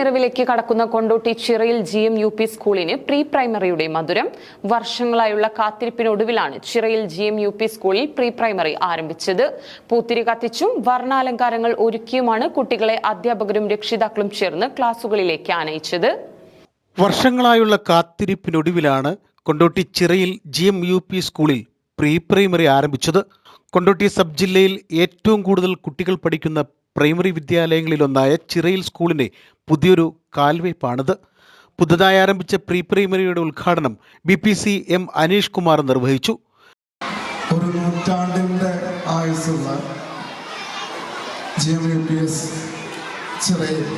നിറവിലേക്ക് കടക്കുന്ന Kondotty Chirayil G M U P സ്കൂളിന് pre പ്രൈമറിയുടെ മധുരം. വർഷങ്ങളായുള്ള കാത്തിരിപ്പിനൊടുവിലാണ് Chirayil G M U P സ്കൂളിൽ പ്രീ പ്രൈമറി ആരംഭിച്ചത്. പൂത്തിരി കത്തിച്ചും വർണാലങ്കാരങ്ങൾ ഒരുക്കിയുമാണ് കുട്ടികളെ അധ്യാപകരും രക്ഷിതാക്കളും ചേർന്ന് ക്ലാസുകളിലേക്ക് ആനയിച്ചത്. വർഷങ്ങളായുള്ള കാത്തിരിപ്പിനൊടുവിലാണ് Kondotty Chirayil G M U P സ്കൂളിൽ പ്രീ പ്രൈമറി ആരംഭിച്ചത്. കൊണ്ടോട്ടി സബ് ജില്ലയിൽ ഏറ്റവും കൂടുതൽ കുട്ടികൾ പഠിക്കുന്ന പ്രൈമറി വിദ്യാലയങ്ങളിലൊന്നായ ചിറയിൽ സ്കൂളിന്റെ പുതിയൊരു കാൽവയ്പാണിത് പുതുതായി ആരംഭിച്ച പ്രീ പ്രൈമറിയുടെ ഉദ്ഘാടനം B P C M Aneesh Kumar നിർവഹിച്ചു. ഒരു നൂറ്റാണ്ടിന്റെ ആയുസ്സുള്ള G M U P S Chirayil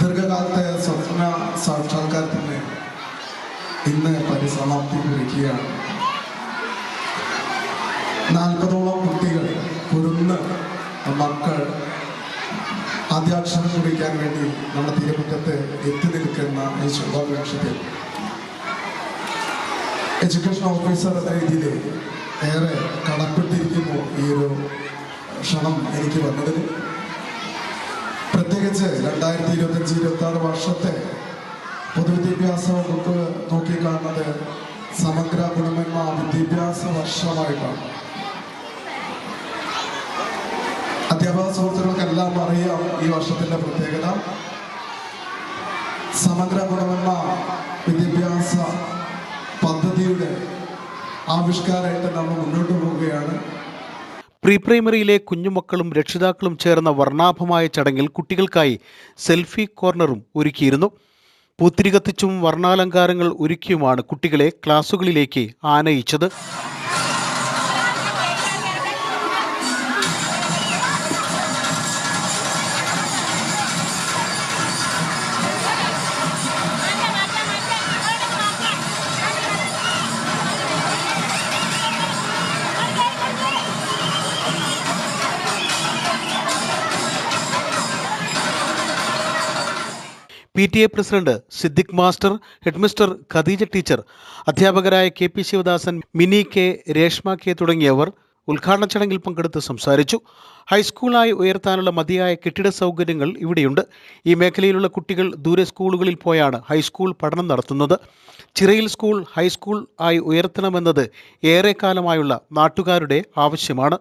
ദീർഘകാലത്തെ സ്വപ്ന സാക്ഷാത്കാരത്തിന് ഇന്ന് പരിസമാപ്തി കുറിക്കുകയാണ് നാൽപ്പതോളം കുട്ടികൾ കുരുന്ന് മക്കൾ ആദ്യാക്ഷരം കുറിക്കാൻ വേണ്ടി നമ്മുടെ തീരമുറ്റത്ത് എത്തി നിൽക്കുന്ന ഈ ശുഭാകാംക്ഷത്തിൽ എഡ്യൂക്കേഷൻ ഓഫീസർ എന്ന രീതിയിൽ ഏറെ കടപ്പെട്ടിരിക്കുന്നു ഈ ഒരു ക്ഷണം എനിക്ക് വന്നതിൽ. പ്രത്യേകിച്ച് രണ്ടായിരത്തി ഇരുപത്തഞ്ച് ഇരുപത്തി ആറ് വർഷത്തെ പൊതുവിദ്യാഭ്യാസ വകുപ്പ് നോക്കിക്കാണുന്നത് സമഗ്ര ഗുണമേന്മ വിദ്യാഭ്യാസ വർഷമായിട്ടാണ്. അധ്യാപക സുഹൃത്തുക്കൾക്കെല്ലാം അറിയാം ഈ വർഷത്തിന്റെ പ്രത്യേകത. സമഗ്ര ഗുണമെന്ന വിദ്യാഭ്യാസ പദ്ധതിയുടെ ആവിഷ്കാരമായിട്ട് നമ്മൾ മുന്നോട്ട് പോവുകയാണ്. പ്രീ പ്രൈമറിയിലെ കുഞ്ഞുമക്കളും രക്ഷിതാക്കളും ചേർന്ന വർണാഭമായ ചടങ്ങിൽ കുട്ടികൾക്കായി സെൽഫി കോർണറും ഒരുക്കിയിരുന്നു. പൂത്തിരി കത്തിച്ചും വർണാലങ്കാരങ്ങൾ ഒരുക്കിയുമാണ് കുട്ടികളെ ക്ലാസുകളിലേക്ക് ആനയിച്ചത്. P T A president Siddique master headmistress Khadeeja teacher അധ്യാപകരായ K P Sivadasan Mini K Reshma K തുടങ്ങിയവർ ഉദ്ഘാടന ചടങ്ങിൽ പങ്കെടുത്ത് സംസാരിച്ചു. ഹൈസ്കൂളായി ഉയർത്താനുള്ള മതിയായ കെട്ടിട സൗകര്യങ്ങൾ ഇവിടെയുണ്ട്. ഈ മേഖലയിലുള്ള കുട്ടികൾ ദൂരെ സ്കൂളുകളിൽ പോയാണ് ഹൈസ്കൂൾ പഠനം നടത്തുന്നത്. ചിറയിൽ സ്കൂൾ ഹൈസ്കൂൾ ആയി ഉയർത്തണമെന്നത് ഏറെക്കാലമായുള്ള നാട്ടുകാരുടെ ആവശ്യമാണ്.